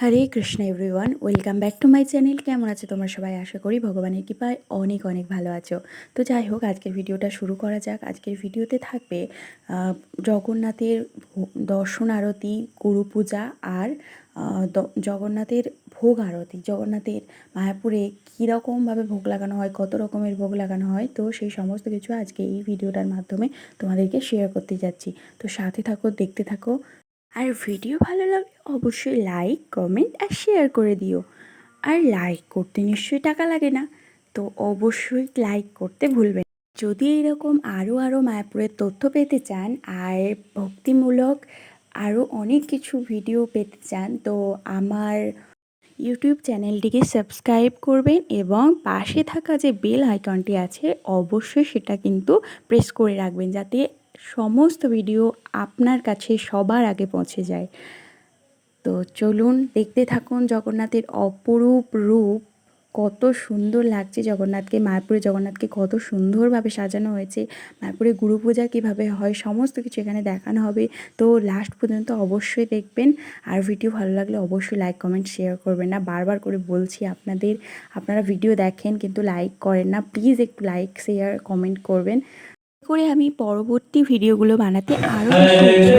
Hare Krishna everyone, welcome back to my channel. কেমন আছো তোমরা সবাই? আশা করি ভগবানের কৃপায় অনেক অনেক ভালো আছো। তো যাই হোক, আজকের ভিডিওটা শুরু করা যাক। আজকের ভিডিওতে থাকবে জগন্নাথের দর্শন আরতি, গুরু পূজা আর জগন্নাথের ভোগ আরতি। জগন্নাথের মায়াপুরে কীরকমভাবে ভোগ লাগানো হয়, কত রকমের ভোগ লাগানো হয়, তো সেই সমস্ত কিছু আজকে এই ভিডিওটার মাধ্যমে তোমাদেরকে শেয়ার করতে যাচ্ছি। তো সাথে থাকো, দেখতে থাকো। আর ভিডিও ভালো লাগলে অবশ্যই লাইক কমেন্ট আর শেয়ার করে দিও। আর লাইক করতে নিশ্চয়ই টাকা লাগে না, তো অবশ্যই লাইক করতে ভুলবেন যদি এরকম আরও আরও মায়াপুরের তথ্য পেতে চান আর ভক্তিমূলক আরও অনেক কিছু ভিডিও পেতে চান, তো আমার ইউটিউব চ্যানেলটিকে সাবস্ক্রাইব করবেন এবং পাশে থাকা যে বেল আইকনটি আছে, অবশ্যই সেটা কিন্তু প্রেস করে রাখবেন যাতে সমস্ত ভিডিও আপনার কাছে সবার আগে পৌঁছে যায়। তো চলুন দেখতে থাকুন জগন্নাথের অপরূপ রূপ, কত সুন্দর লাগছে জগন্নাথকে, মায়াপুরে জগন্নাথকে কত সুন্দরভাবে সাজানো হয়েছে, মায়াপুরে গুরু পূজা কীভাবে হয়, সমস্ত কিছু এখানে দেখানো হবে। তো লাস্ট পর্যন্ত অবশ্যই দেখবেন, আর ভিডিও ভালো লাগলে অবশ্যই লাইক কমেন্ট শেয়ার করবেন না। বারবার করে বলছি আপনাদের, আপনারা ভিডিও দেখেন কিন্তু লাইক করেন না প্লিজ একটু লাইক শেয়ার কমেন্ট করবেন। করে আমি পরবর্তী ভিডিওগুলো বানাতে আরও বেশি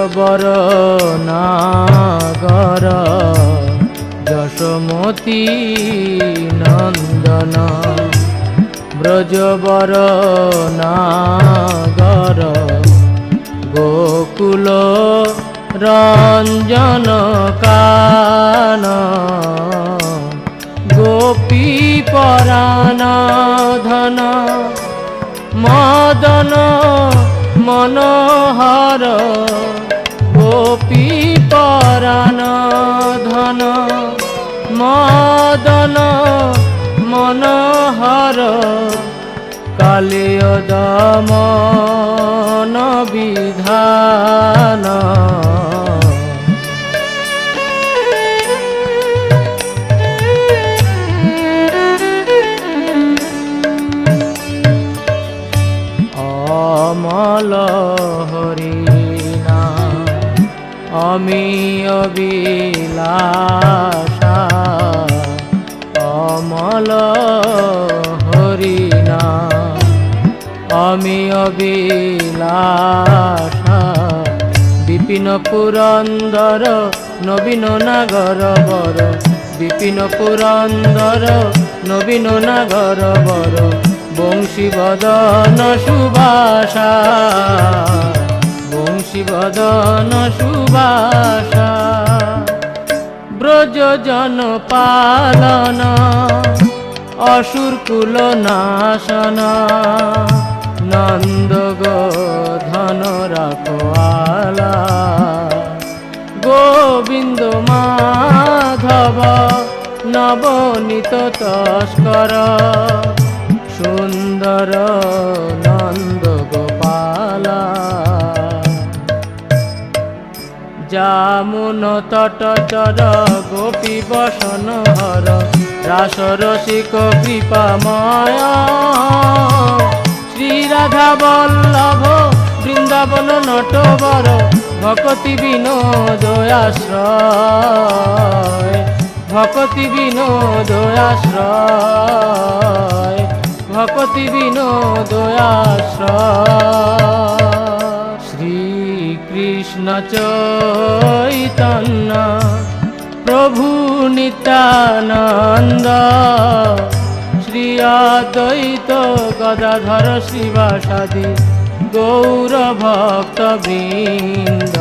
ব্রজবর নাগর যশমতী নন্দন। ব্রজবর নাগর গোকুল রঞ্জন কান। গোপী পরাণ ধন মদন মনোহর। গোপী পরাণ ধন মদন মনোহর কালীয় দমন বিধান। অমল হরিণা অমি অবিলাসা, অমল হরিণা। অমি অবিলাসা, বিপিন পুরন্দর, নবীন নাগর বর। বিপিন পুরন্দর, নবীন নাগর বর। বংশী বদন সুবাসা। বংশী বদন সুবাসা, ব্রজ জন পালন অসুর কুল নাশন নন্দ ধন রাখোয়ালা গোবিন্দ মাধব, নবনীত তস্কর, সুন্দর যামুন তট চর গোপী বসন হর রাস রসিক কৃপাময়। শ্রী রাধা বল্লভ বৃন্দাবন নটবর, ভকতি বিনোদ আশ্রয় ভকতি বিনোদ আশ্রয় ভকতি বিনোদ শ্রীকৃষ্ণ চৈতন্য, প্রভু নিত্যানন্দ, শ্রী অদ্বৈত গদাধর শিবাসাদি গৌর ভক্ত বৃন্দ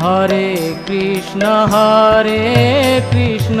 হরে কৃষ্ণ হরে কৃষ্ণ।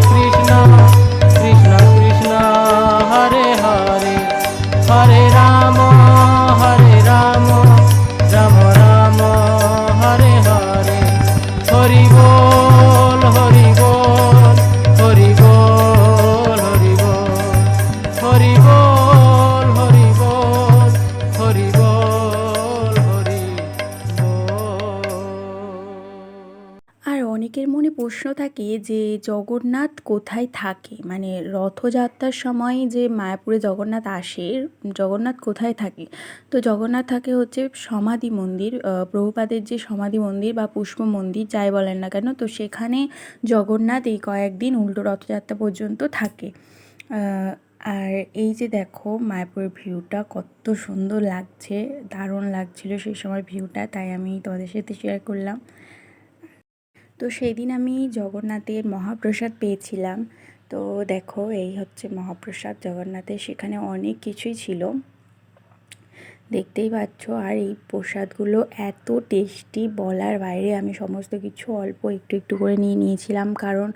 প্রশ্ন থাকে যে জগন্নাথ কোথায় থাকে? মানে রথযাত্রার সময় যে মায়াপুরে জগন্নাথ আসে, জগন্নাথ কোথায় থাকে? তো জগন্নাথ থাকে হচ্ছে সমাধি মন্দির প্রভুপাদের যে সমাধি মন্দির বা পুষ্প মন্দির যাই বলেন না কেন, তো সেখানে জগন্নাথ এই কয়েকদিন উল্টো রথযাত্রা পর্যন্ত থাকে। আর এই যে দেখো মায়াপুরের ভিউটা কত সুন্দর লাগছে, দারুণ লাগছিল সেই সময় ভিউটা, তাই আমি তোমাদের সাথে শেয়ার করলাম। তো সেই দিন আমি জগন্নাথের মহাপ্রসাদ পেয়েছিলাম। তো দেখো, এই হচ্ছে মহাপ্রসাদ জগন্নাথের। সেখানে অনেক কিছুই ছিল। দেখতেই পাচ্ছ, আর এই প্রসাদগুলো এত টেস্টি বলার বাইরে আমি সমস্ত কিছু অল্প একটু একটু করে নিয়ে নিয়েছিলাম। কারণ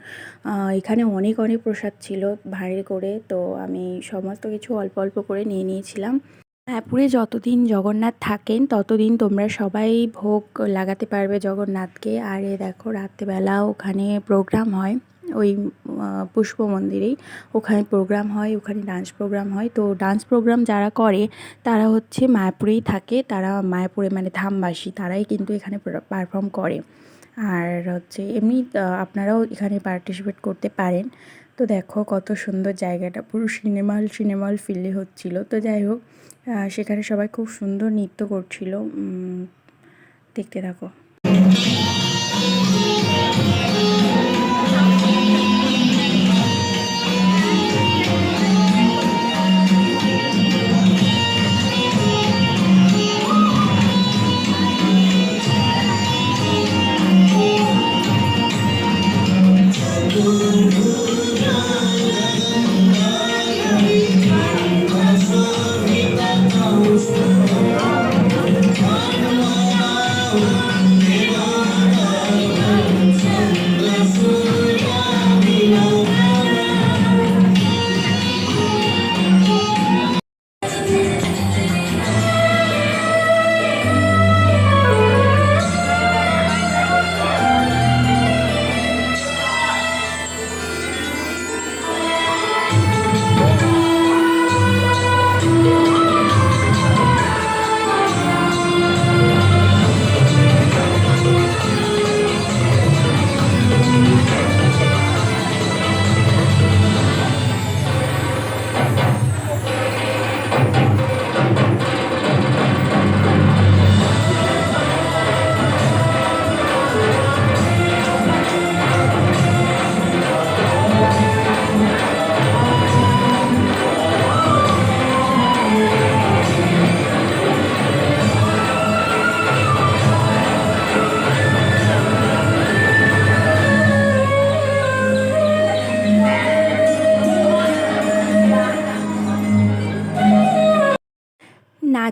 এখানে অনেক অনেক প্রসাদ ছিল ভারী করে। তো আমি সমস্ত কিছু অল্প অল্প করে নিয়ে নিয়েছিলাম। মায়াপুরে যতদিন জগন্নাথ থাকেন, ততদিন তোমরা সবাই ভোগ লাগাতে পারবে জগন্নাথকে। আর এ দেখো, রাত্রেবেলা ওখানে প্রোগ্রাম হয়, ওই পুষ্প মন্দিরেই। ওখানে প্রোগ্রাম হয়, ওখানে ডান্স প্রোগ্রাম হয়। তো ডান্স প্রোগ্রাম যারা করে, তারা হচ্ছে মায়াপুরেই থাকে। তারা মায়াপুরে মানে ধামবাসী, তারাই কিন্তু এখানে পারফর্ম করে। আর হচ্ছে এমনি আপনারাও এখানে পার্টিসিপেট করতে পারেন। তো দেখো কত সুন্দর জায়গাটা। পুরো সিনেমা হল সিনেমা হল ফিলে হচ্ছিল। তো যাই হোক সেখানে সবাই খুব সুন্দর নৃত্য করছিল। দেখতে থাকো।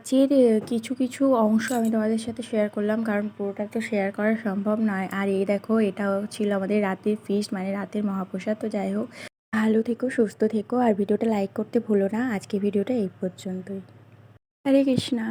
আহ, কিছু কিছু অংশ আমি তোমাদের সাথে শেয়ার করলাম। কারণ পুরোটা তো শেয়ার করা সম্ভব নয়। আর এই দেখো এটা ছিল আমাদের রাতের ফিস্ট মানে রাতের মহাপ্রসাদ। তো যাই হোক ভালো থেকো সুস্থ থেকো। আর ভিডিওটা লাইক করতে ভুলো না। আজকে ভিডিওটা এই পর্যন্তই। হরে কৃষ্ণা।